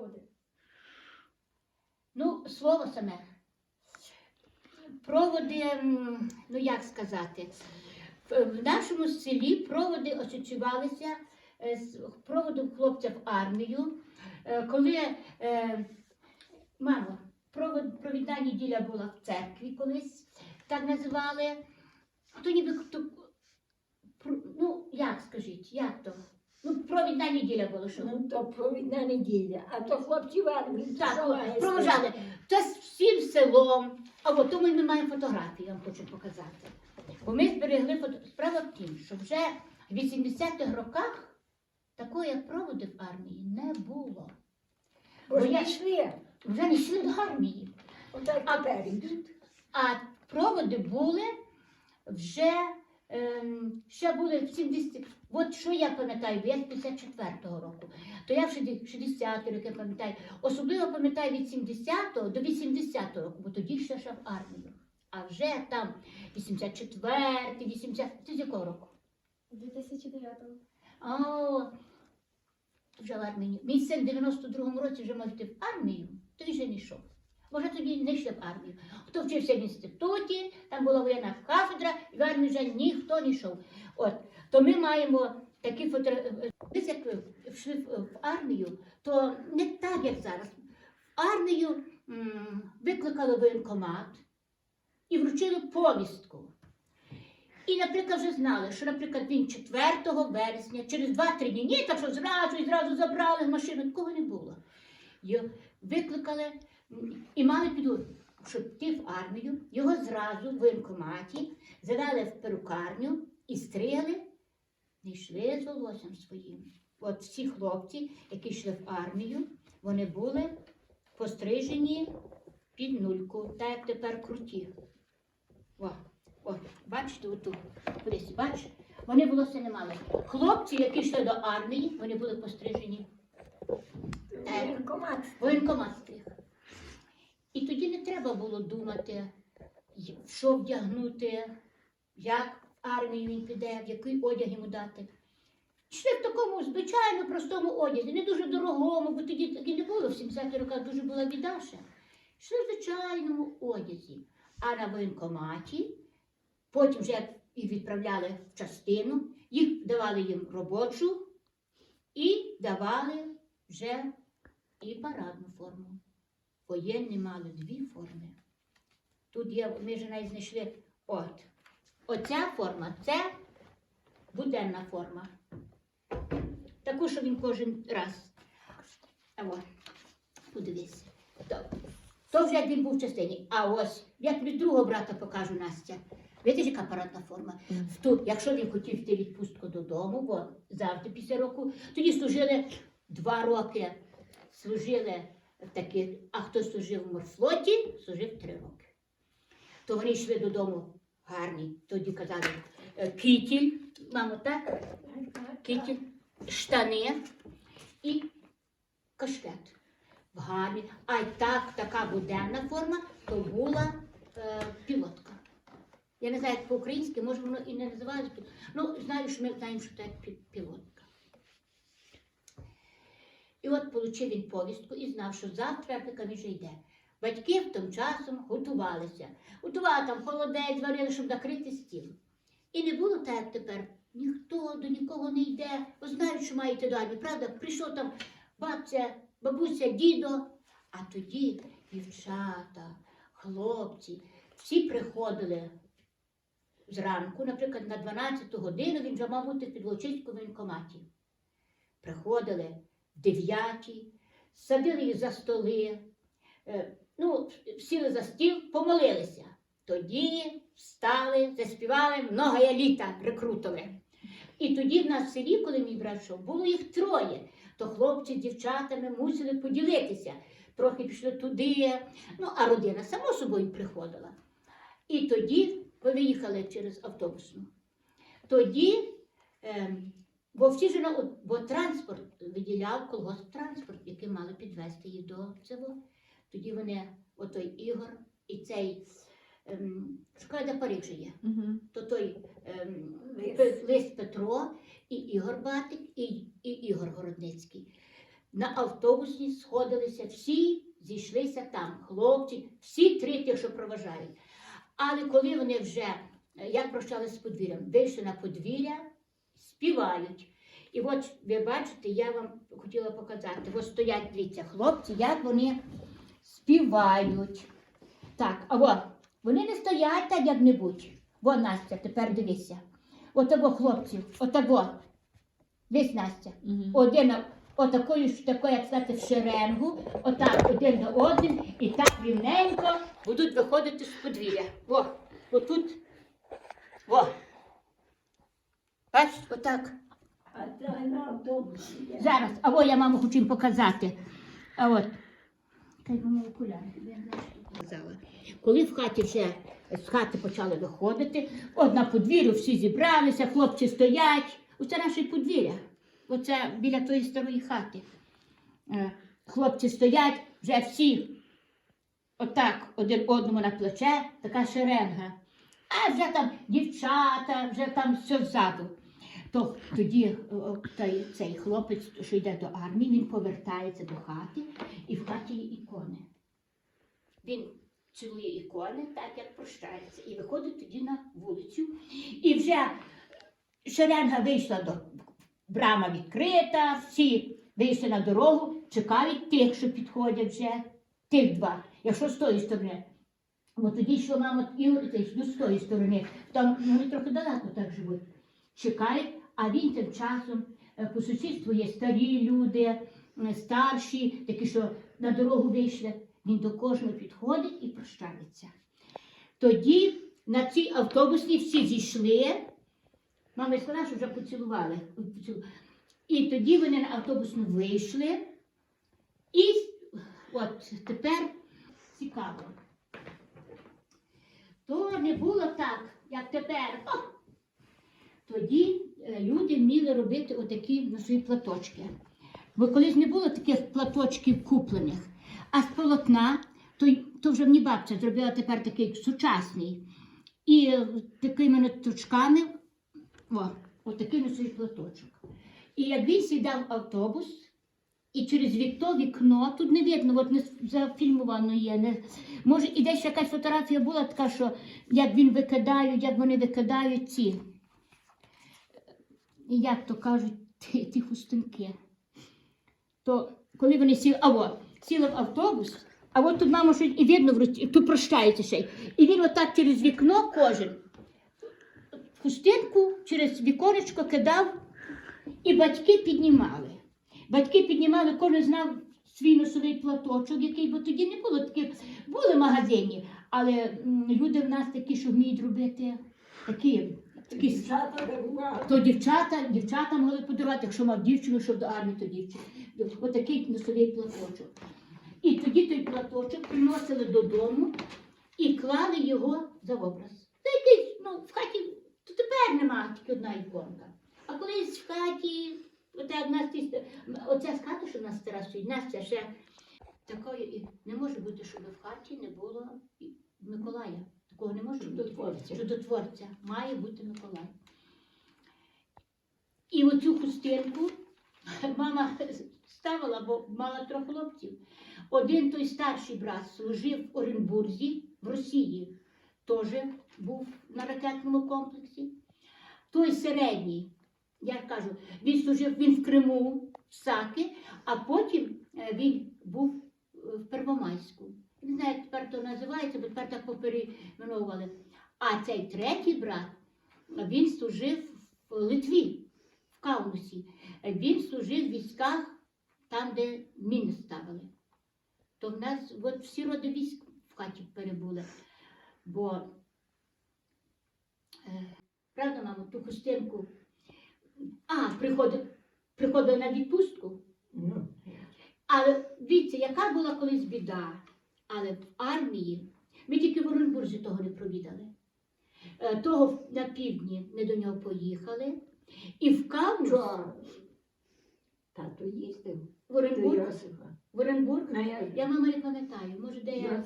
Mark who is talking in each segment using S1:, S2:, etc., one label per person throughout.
S1: проводи?
S2: Ну, слово саме. Проводи, ну як сказати, в нашому селі проводи асоціювалися е, з проводом хлопця в армію. Е, Коли, е, мамо, провод, провідна неділя була в церкві колись, так називали, то ніби ну як скажіть, як то? Ну, провідна неділя була, що
S3: Ну, то провідна неділя, а то хлопці в армії.
S2: Так, проважали. Та з всім селом. А от тому ми маємо фотографії, я вам хочу показати. Бо ми зберегли фото. Справа в тім, що вже в 80-х роках такої проводи в армії не було.
S3: Бо
S2: я-
S3: не йшли.
S2: Вже не йшли до армії.
S3: Отак тепер йдуть.
S2: А проводи були вже ем, ще були в 70. От що я пам'ятаю, бо я з 54-го року, то я в 60-ті роки пам'ятаю. Особливо пам'ятаю від 70-го до 80-го року, бо тоді ще ще в армію. А вже там 84-й, 80 Ти з якого року?
S1: 2009-го.
S2: О, вже в армії. Мій син в 92-му році вже мав йти в армію, тоді ще не йшов. Може тоді не йшли в армію. Хто вчився в інституті, там була воєнна кафедра, і в армію вже ніхто не йшов. От, то ми маємо такі фотографії. Як ви йшли в армію, то не так, як зараз. В армію м, викликали воєнкомат і вручили повістку. І, наприклад, вже знали, що, наприклад, він 4 вересня, через 2-3 дні, ні, так що зразу і зразу забрали машину, такого не було. Його викликали і мали піду, щоб йти в армію, його зразу в воєнкоматі завели в перукарню і стригли, не йшли з волоссям своїм. От всі хлопці, які йшли в армію, вони були пострижені під нульку, так як тепер круті. О, о, бачите, отут, кудись, бачиш? Вони волосся не мали. Хлопці, які йшли до армії, вони були пострижені.
S3: Воєнкомат.
S2: воєнкомат стриг. І тоді не треба було думати, що вдягнути, як в армію він піде, в який одяг йому дати. Йшли в такому звичайно простому одязі, не дуже дорогому, бо тоді таки не було, в 70-х роках дуже була біда ще. Йшли в звичайному одязі. А на воєнкоматі, потім вже їх відправляли в частину, їх давали їм робочу і давали вже і парадну форму. Воєнні мали дві форми. Тут є, ми ж навіть знайшли от. Оця форма це буденна форма. Таку, що він кожен раз. А от, подивись. То, то вже як він був в частині. А ось, я тобі другого брата покажу Настя. Видиш, яка парадна форма? В ту, якщо він хотів йти відпустку додому, бо завжди після року, тоді служили два роки, служили такі, а хто служив в морфлоті, служив три роки. То вони йшли додому гарні, тоді казали е, кітіль, мамо, так? Кітіль, штани і кашкет. В гарні. А й так, така буденна форма, то була е, пілотка. Я не знаю, як по-українськи, може воно і не називається. Ну, знаю, що ми знаємо, що це пі- пілотка. І от отримав він повістку і знав, що завтра він вже йде. Батьки тому часом готувалися. Готували там холодець, варили, щоб накрити стіл. І не було так, як тепер. Ніхто до нікого не йде, бо знають, що має йти армії. Правда, прийшов там бабця, бабуся, дідо. А тоді дівчата, хлопці, всі приходили зранку, наприклад, на 12 годину він вже мав бути в Підволочиському воєнкоматі. Приходили 9, садили їх за столи, е, ну, сіли за стіл, помолилися. Тоді встали, заспівали многое літа рекрутове. І тоді в нас в селі, коли мій брат йшов, було їх троє. То хлопці з дівчатами мусили поділитися. Трохи пішли туди, ну а родина само собою приходила. І тоді ви виїхали через автобусну. Тоді, ем, бо всі ж на- бо транспорт виділяв колгосп транспорт, який мали підвезти її до цього. Тоді вони, отой Ігор і цей, ем, шукає, де Париж є, то той ем,
S3: Лис.
S2: Пе- Лис Петро і Ігор Батик, і, і Ігор Городницький. на автобусі сходилися всі, зійшлися там, хлопці, всі три тих, що проважають. Але коли вони вже, е, як прощалися з подвір'ям, вийшли на подвір'я, співають. І от ви бачите, я вам хотіла показати. Ось стоять, дивіться, хлопці, як вони співають. Так, а во, вони не стоять так як-небудь. Во, Настя, тепер дивися. Отаго, хлопці, отаго. Дивись, Настя. Один отакою ж такою, як сказати, в шеренгу, отак один на один, і так рівненько будуть виходити з подвір'я. Во, отут. Во. Бачиш, отак. Зараз, а во я маму хочу їм показати. А от. Мама знаю, що казала. Коли в хаті вже з хати почали виходити, от на подвір'ю всі зібралися, хлопці стоять. Оце наше подвір'я. Оце біля тої старої хати. Е, Хлопці стоять, вже всі отак один одному на плече, така шеренга. А вже там дівчата, вже там все ззаду. То тоді о, о, той, цей хлопець, що йде до армії, він повертається до хати, і в хаті є ікони. Він цілує ікони, так як прощається, і виходить тоді на вулицю. І вже шеренга вийшла до брама відкрита, всі вийшли на дорогу, чекають тих, що підходять вже, тих два. Якщо з тої сторони. Бо тоді йшло мама ну, з тої сторони, там ну, вони трохи далеко так живуть. Чекають, а він тим часом е, по сусідству є старі люди, е, старші, такі, що на дорогу вийшли. Він до кожного підходить і прощається. Тоді на цій автобусній всі зійшли. Мама сказала, що вже поцілували. І тоді вони на автобусну вийшли. І от тепер цікаво. То не було так, як тепер. О! Тоді е, люди вміли робити отакі на свої платочки. Бо колись не було таких платочків куплених. А з полотна, то, то вже мені бабця зробила тепер такий сучасний. І такими точками, о, отакий на свій платочок. І як він сідав автобус, і через вікно вікно, тут не видно, от не зафільмовано є. Не, може, і десь якась фотографія була така, що як він викидає, як вони викидають ці, як то кажуть, ті, ті хустинки. То коли вони сіли, а во, сіли в автобус, а от тут мама щось і видно, руці, тут прощається ще. І він отак через вікно кожен хустинку через віконечко кидав, і батьки піднімали. Батьки піднімали, кожен знав свій носовий платочок, який, бо тоді не було таких, були магазині, але люди в нас такі, що вміють робити такі. С-
S3: Дівчата
S2: то дівчата, дівчата могли подарувати, якщо мав дівчину, щоб до армії, то дівчину. Отакий носовий платочок. І тоді той платочок приносили додому і клали його за образ. Це якийсь, ну, в хаті, то тепер нема тільки одна іконка. А колись в хаті, в нас оця з хати, що в нас стара стоїть, Настя ще такої не може бути, щоб в хаті не було Миколая. Такого не може.
S3: Чудотворця.
S2: Чудотворця. Має бути Миколай. І оцю хустинку мама ставила, бо мала трьох хлопців. Один той старший брат служив в Оренбурзі в Росії, теж був на ракетному комплексі. Той середній, я кажу, він служив він в Криму, в Саки, а потім е, він був е, в Первомайську. Не знаю, як тепер то називається, бо тепер так поперейменовували. А цей третій брат, він служив в Литві, в Каунусі. Він служив в військах там, де міни ставили. То в нас от всі роди військ в хаті перебули. Бо, е, правда, мамо, ту хустинку. А, приходив, приходив на відпустку.
S3: Ну,
S2: Але дивіться, яка була колись біда. Але в армії ми тільки в Оренбурзі того не провідали. Е, Того на півдні ми до нього поїхали. І в Каунус.
S3: Тато їздив
S2: в Оренбург, в Оренбург,
S3: я-
S2: я мама не пам'ятаю, може де я.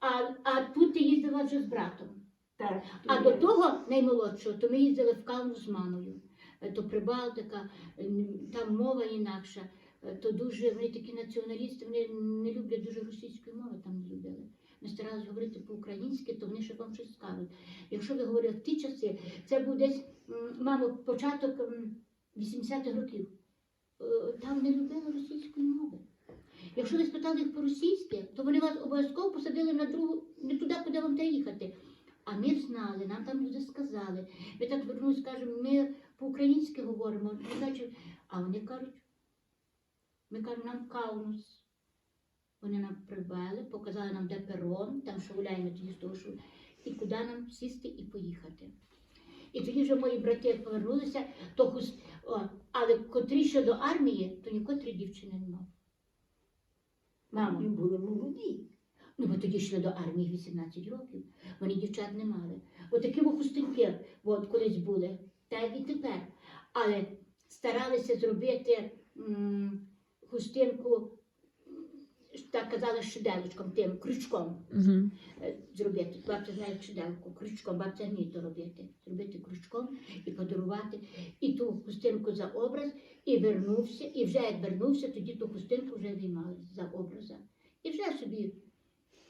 S2: А, а тут ти їздила вже з братом.
S3: Так,
S2: А до того наймолодшого, то ми їздили в Каунус з мамою. е, то Прибалтика, там мова інакша. Е, То дуже вони такі націоналісти, вони не люблять дуже російської мови, там не любили. Ми старалися говорити по-українськи, то вони ще вам щось скажуть. Якщо ви говорили в ті часи, це був десь, мамо, початок 80-х років. Е, Там не любили російської мови. Якщо ви спитали їх по-російськи, то вони вас обов'язково посадили на другу, не туди, куди вам треба їхати. А ми знали, нам там люди сказали. Ми так вернулись, кажемо, ми по-українськи говоримо. А вони кажуть, ми кажемо, нам Каунус. Вони нам привели, показали нам, де перон, там що гуляємо тоді з того, що і куди нам сісти і поїхати. І тоді вже мої брати як повернулися, то хус... О, але котрі ще до армії, то нікотрі дівчини не мав. Мамо,
S3: Ми були молоді.
S2: Ну, бо тоді йшли до армії 18 років, вони дівчат не мали. Отакі во хустинки от, колись були, так і тепер. Але старалися зробити м, хустинку, так казали, шиделочком, тим крючком
S4: Угу.
S2: зробити. Бабця знає шиделку, крючком, бабця вміє то робити. Зробити крючком і подарувати. І ту хустинку за образ, і вернувся, і вже як вернувся, тоді ту хустинку вже виймали за образа. І вже собі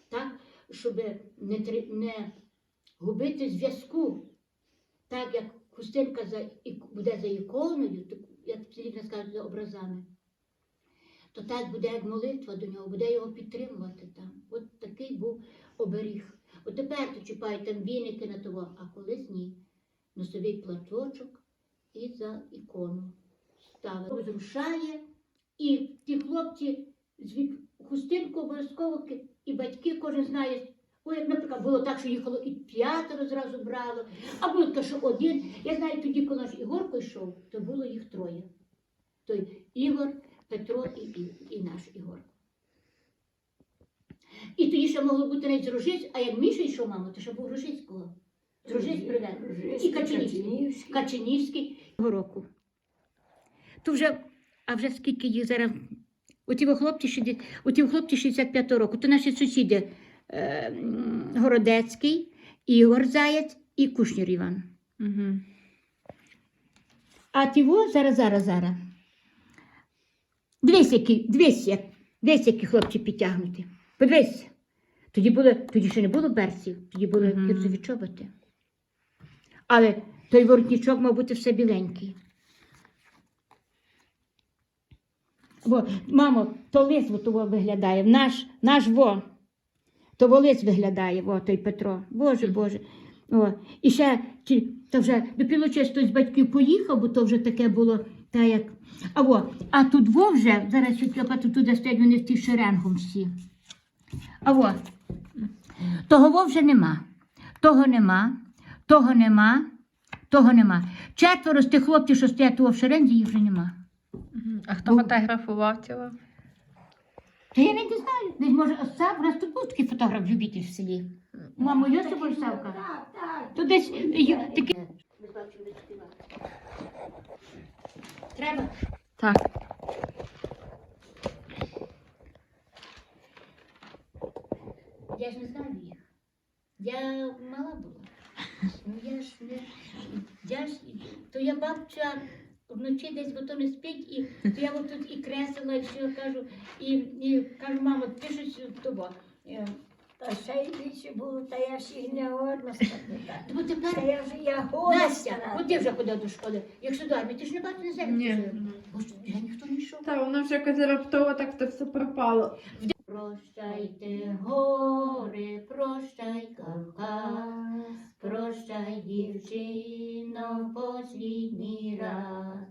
S2: так, щоб не, не губити зв'язку, так як хустинка за, буде за іконою, як Сергій скажуть, за образами, то так буде як молитва до нього, буде його підтримувати там. От такий був оберіг. От тепер то чіпають там віники на того, а колись ні. Носовий платочок і за ікону ставили. Розрушає, і ті хлопці з хустинку обов'язково і батьки кожен знає. Ой, як, наприклад, було так, що їхало і п'ятеро зразу брало, а було таке, що один. Я знаю, тоді, коли наш Ігорко йшов, то було їх троє. Той Ігор, Петро і, і, і наш Ігор. І тоді ще могло бути навіть з а як Міша йшов, мамо, то ще був Рожицького. З Рожиць привели. І Качинівський.
S3: Качинівський.
S2: Року. То вже, а вже скільки їх зараз. Оті ви хлопці, хлопці 65 року, то наші сусіди е, Городецький, Ігор Заєць і Кушнір Іван.
S4: Угу.
S2: А тіво зараз, зараз, зараз. Дивись, які, дивись, дивись, які хлопці підтягнуті. Подивись. Тоді, були, тоді ще не було берців, тоді були
S4: Мгм.
S2: кірзові чоботи. Але той воротничок мав бути все біленький. Бо, мамо, то лис того виглядає, наш, наш во. То волис виглядає, во, той Петро. Боже, Боже. О, і ще ті, то вже до з батьків поїхав, бо то вже таке було, та як. А, во, а тут во вже, зараз лопату туди стоять, вони в ті шеренгом всі. А во, того во вже нема. Того нема, того нема, того нема. Четверо з тих хлопців, що стоять того в шерензі, їх вже нема.
S4: А хто фотографував цього?
S2: Та я не знаю. Десь може Остап, у нас тут був такий фотограф любитель в селі. Мамо, є з тобою Савка?
S3: Так, так.
S2: То десь такі. Треба.
S4: Так.
S2: Я ж не знаю їх. Я мала була. Ну я ж не. Я ж, то я бабця вночі десь бо то не спить, і то я от тут і кресила, і все кажу, і, і кажу, мамо, ти щось того.
S3: Та ще й більше було, та я ж їх не годна сказати.
S2: Бо
S3: Та я вже я
S2: Настя, от ти вже ходила до школи. Якщо до армії, ти ж не бачиш не.
S4: Ні.
S2: Бо ж я ніхто не йшов.
S5: Та воно вже якось раптово так то все пропало.
S2: Прощайте, гори, прощай, Кавказ, прощай, дівчино, в послідній раз.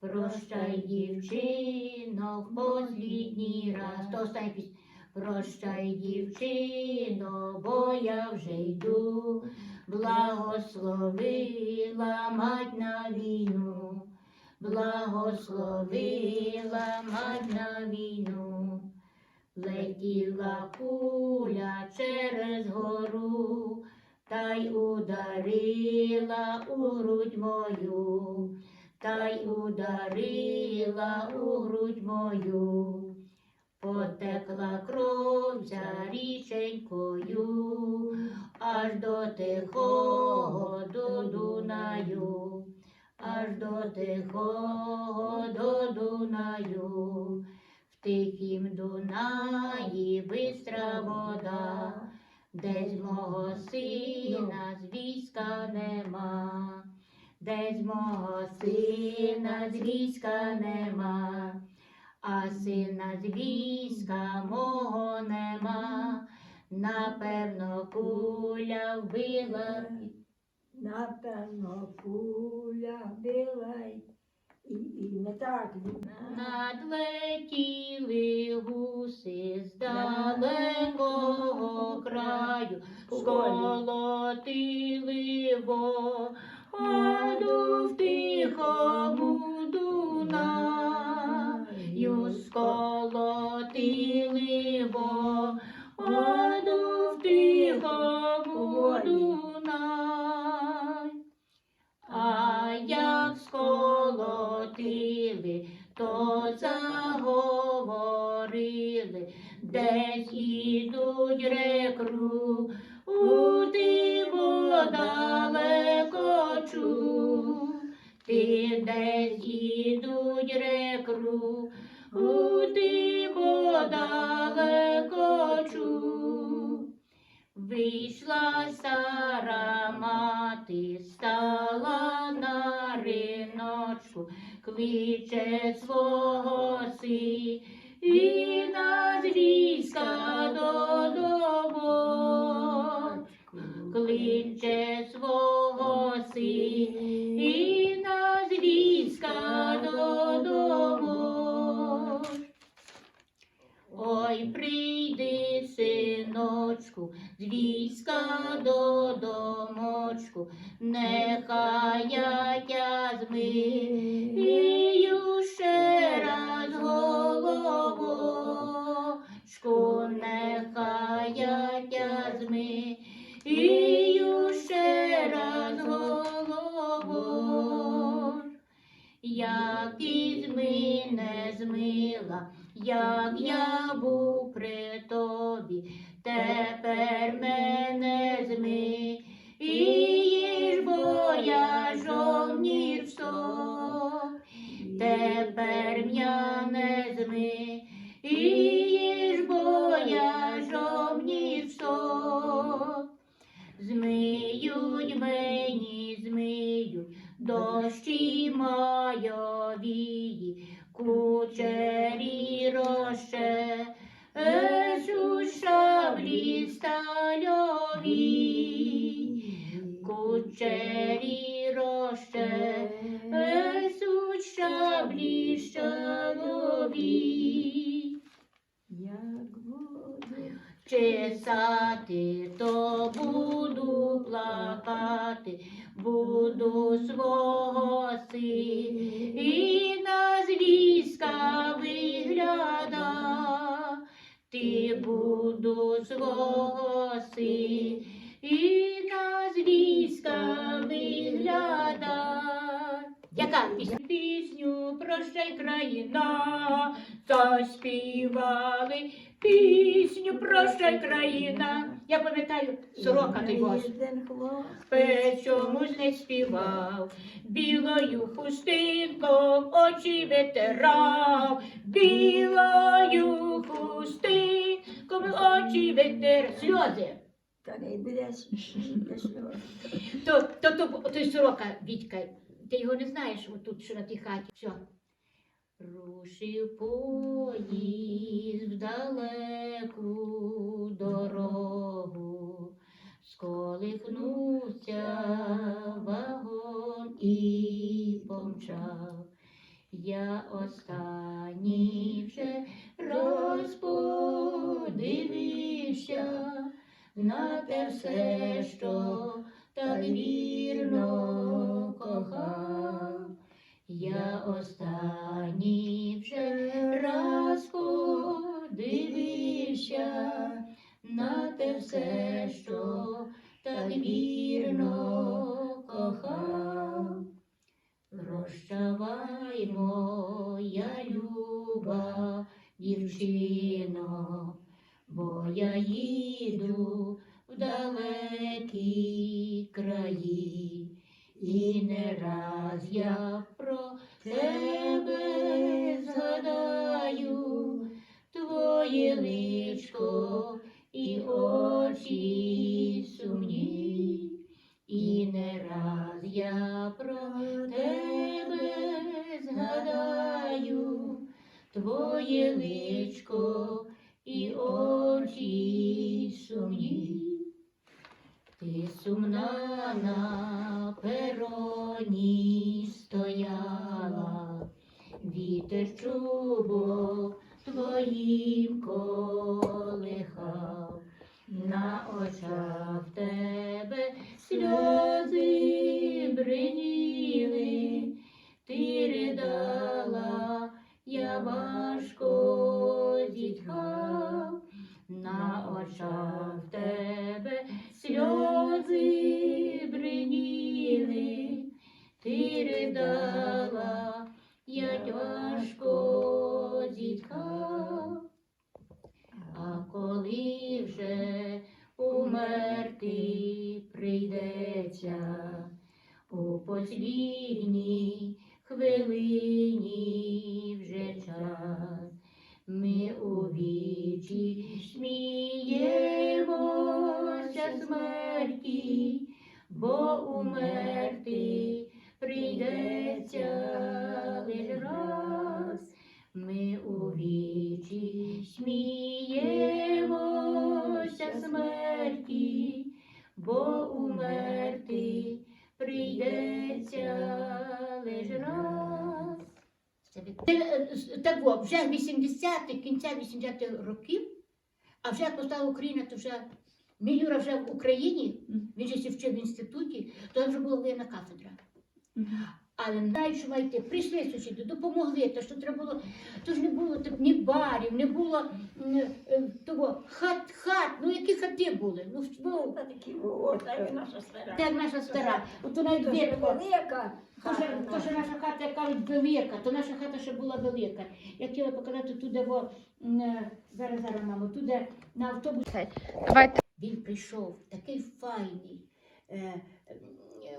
S2: Прощай, дівчино, в послідній раз. То остання пісня. Прощай, дівчино, бо я вже йду, благословила мать на війну, благословила мать на війну. Летіла куля через гору, та й ударила у грудь мою, та й ударила у грудь мою. Потекла кров за річенькою, аж до тихого до Дунаю, аж до тихого до Дунаю. В тихім Дунаї бистра вода, десь мого сина з війська нема, десь мого сина з війська нема, а сина з війська мого нема. Напевно, куля вбила.
S3: Напевно, куля била і, і не так.
S2: Надлетіли гуси з далекого краю, сколотили воду риночку, кличе свого сина з війська додому, кличе свого сина з війська додому. Ой, прийди, синочку, з війська до домочку, нехай я тя змию ще раз головочку, нехай я тя змию ще раз головочку. Як із мене змила, як я був при тобі, тепер
S3: буду
S2: свого сина з війська вигляда, ти буду свого сина з війська вигляда. Яка пісня? Пісню прощай країна, заспівали пісню прощай країна. Я пам'ятаю, сорока той бос. Чомусь не співав, білою хустинком очі витирав, білою хустинком очі витирав. Сльози.
S3: Та не без.
S2: То, то, то, той сорока, Вітька, ти його не знаєш отут, що на тій хаті. Все. Рушив поїзд далеку Я останній розподивився на те все, що так вірно бо я їду в далекі краї, і не раз я про тебе згадаю, твоє личко і очі сумні, і не раз я про тебе згадаю, твоє личко і очі сумні. Ти сумна на пероні стояла, вітер чубок твоїм колихав, на очах тебе сльози бриніли, ти ридала, я важко бо прийдеться лиш раз. Е, Так, вже 80-ті, кінця 80-х років, а вже як постала Україна, то вже Мілюра вже в Україні, він же вчив в інституті, то вже була воєнна кафедра. Але знають, що маєте, прийшли сусіди, допомогли, то що треба було, то ж не було так, ні барів, не було е, того, хат, хат, ну які хати були? Ну, ну
S3: Та такі орта, як наша стара.
S2: так наша стара, от то навіть
S3: велика.
S2: То що, то, що
S3: наша.
S2: хата, як кажуть, велика, то наша хата ще була велика. Я хотіла показати туди, м, е, зараз, зараз, мамо, туди на автобус.
S4: Давайте
S2: Він прийшов такий файний, е, е,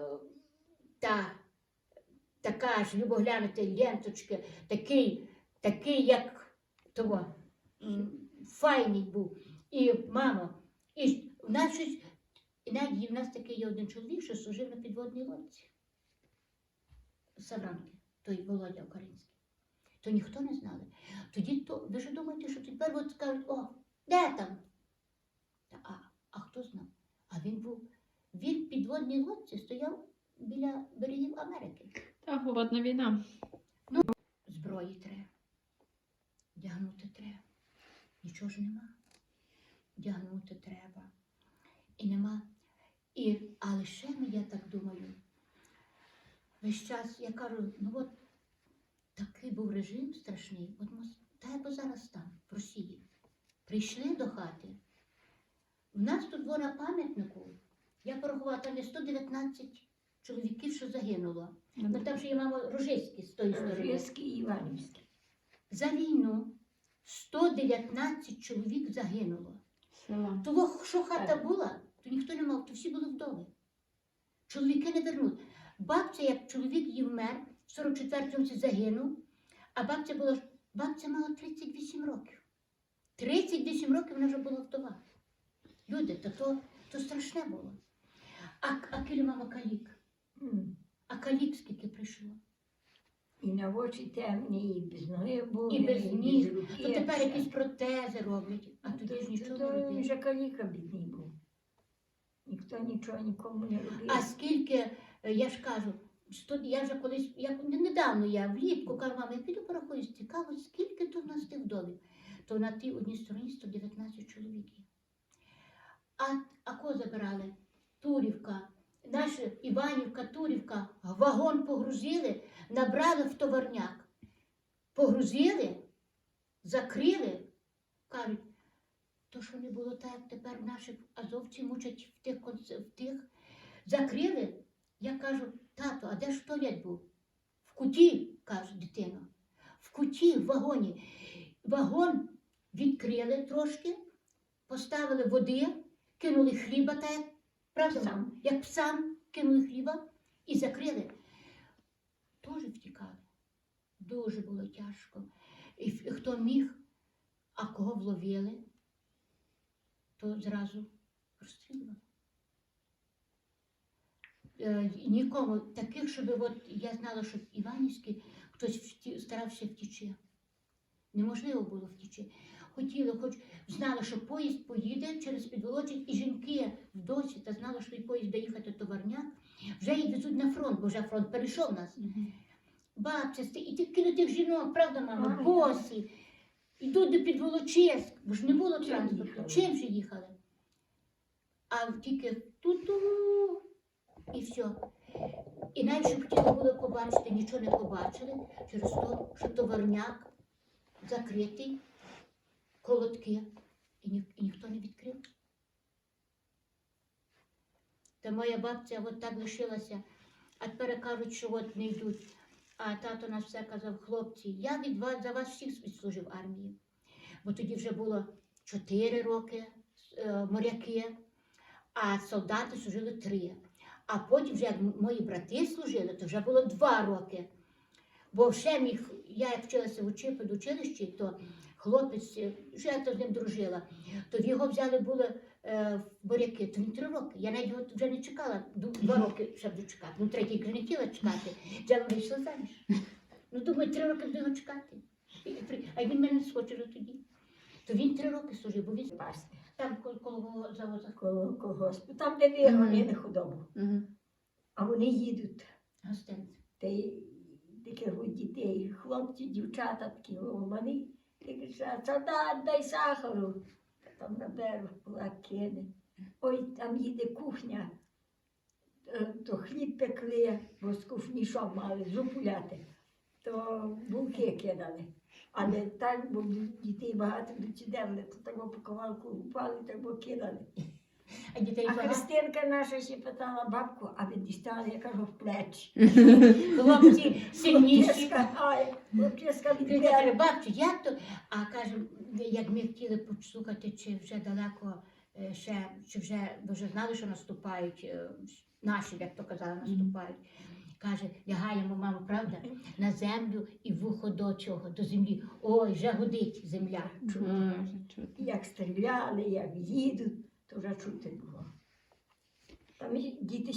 S2: та, така ж, любо глянути, ленточки, такий, такий, як того, файний був. І мамо, і в нас щось, навіть в нас такий є один чоловік, що служив на підводній лодці. з Савранки, той Володя Український. То ніхто не знали. Тоді то, ви ж думаєте, що тепер от скажуть, о, де там? Та, а, а хто знав? А він був, він підводній лодці стояв біля берегів Америки.
S5: Та голодна війна.
S2: Ну, Зброї треба, вдягнути треба. Нічого ж нема. Вдягнути треба. І нема. І, але ще ми, я так думаю, весь час я кажу, ну от такий був режим страшний, от та як зараз там, в Росії. Прийшли до хати. У нас тут во на пам'ятнику, я порахувала, там є 119 чоловіків, що загинуло. Ну там ще є мама з тої сторони.
S3: Рожецький і Іванівський.
S2: За війну 119 чоловік загинуло.
S5: Села.
S2: Того, що хата була, то ніхто не мав, то всі були вдови. Чоловіки не вернули. Бабця, як чоловік її вмер, в 44-му році загинув, а бабця була, бабця мала 38 років. 38 років вона вже була вдова. Люди, то, то, то страшне було. А, а кілі мама калік. А калік скільки прийшло?
S3: І на очі темні, і без ноги були,
S2: І без ніг.
S3: руки.
S2: То тепер якісь протези роблять, а тоді ж нічого не
S3: То він
S2: робили.
S3: вже каліка бідний був. Ніхто нічого нікому не робив.
S2: А скільки, е, я ж кажу, сто- я вже колись, я, не- недавно я влітку кажу, мама, я піду порахую, цікаво, скільки тут в нас тих вдовів. То на тій одній стороні 119 чоловіків. А, а кого забирали? Турівка, наша Іванівка, Турівка, вагон погрузили, набрали в товарняк. Погрузили, закрили, кажуть, то що не було так, як тепер наших азовці мучать в тих, в тих. Закрили. Я кажу, тато, а де ж туалет був? В куті, каже дитина. В куті, в вагоні. Вагон відкрили трошки, поставили води, кинули хліба, як, правда. Як псам кинули хліба, і закрили, теж втікали. Дуже було тяжко. І хто міг, а кого вловили, то зразу розстрілювали. Е, Нікому таких, щоб от я знала, що в Іванівській хтось старався втічи. Неможливо було втічи. Хотіли, хоч знали, що поїзд поїде через підволочень, і жінки в досі та знали, що той поїзд доїхати товарняк, вже їх везуть на фронт, бо вже фронт перейшов нас. Бабця, і тільки до тих жінок, правда, мамо,
S3: Ай,
S2: босі. Йдуть до Підволочиськ, бо ж не було транспорту. Чим же їхали? А тільки ту-ту і все. І навіть щоб хотіли було побачити, нічого не побачили через те, що товарняк закритий, колодки, і, ні, і ніхто не відкрив. Та моя бабця от так лишилася, а тепер кажуть, що от не йдуть. А тато наш все казав, хлопці, я від вас за вас всіх відслужив армії. Бо тоді вже було 4 роки е, моряки, а солдати служили 3. А потім, вже як мої брати служили, то вже було 2 роки. Бо ще міг, я як вчилася в учи- педучилищі, то хлопець, вже я то з ним дружила, то його взяли були е, в моряки, то він 3 роки. Я навіть його вже не чекала, 2 роки ще буду чекати. Ну, третій вже не хотіла чекати. Взяла вийшла заміж. Ну, думаю, 3 роки буду його чекати. А він мене схоче тоді. То він 3 роки служив, бо він
S3: Бачите,
S2: там коло, завоза.
S3: коло колгоспу. Там, де вигонили худобу. А вони їдуть.
S2: Гостинці.
S3: Та й таких от дітей, хлопці, дівчата такі ломані. Солдат, дай сахару. Там на берег була кине. Ой, там їде кухня. Е, То хліб пекли, бо з кухні що мали, зупуляти. То булки кидали. Але так, бо дітей багато дочідерли, то такого по ковалку упали, так бо кидали.
S2: А дітей
S3: А
S2: багато.
S3: Христинка наша ще питала бабку, а ви дістали, я кажу, в плечі.
S2: Хлопці сильніші.
S3: Хлопчиська, ай, хлопчиська
S2: Каже,
S3: відбили.
S2: бабцю, як то? А каже, як ми хотіли послухати, чи вже далеко е, ще, чи вже, бо вже знали, що наступають е, наші, як то казали, наступають. Каже, лягаємо, мамо, правда, на землю і вухо до чого, до землі. Ой, вже гудить земля.
S5: Чути.
S3: Як стріляли, як їдуть, то вже чути було. Там і діти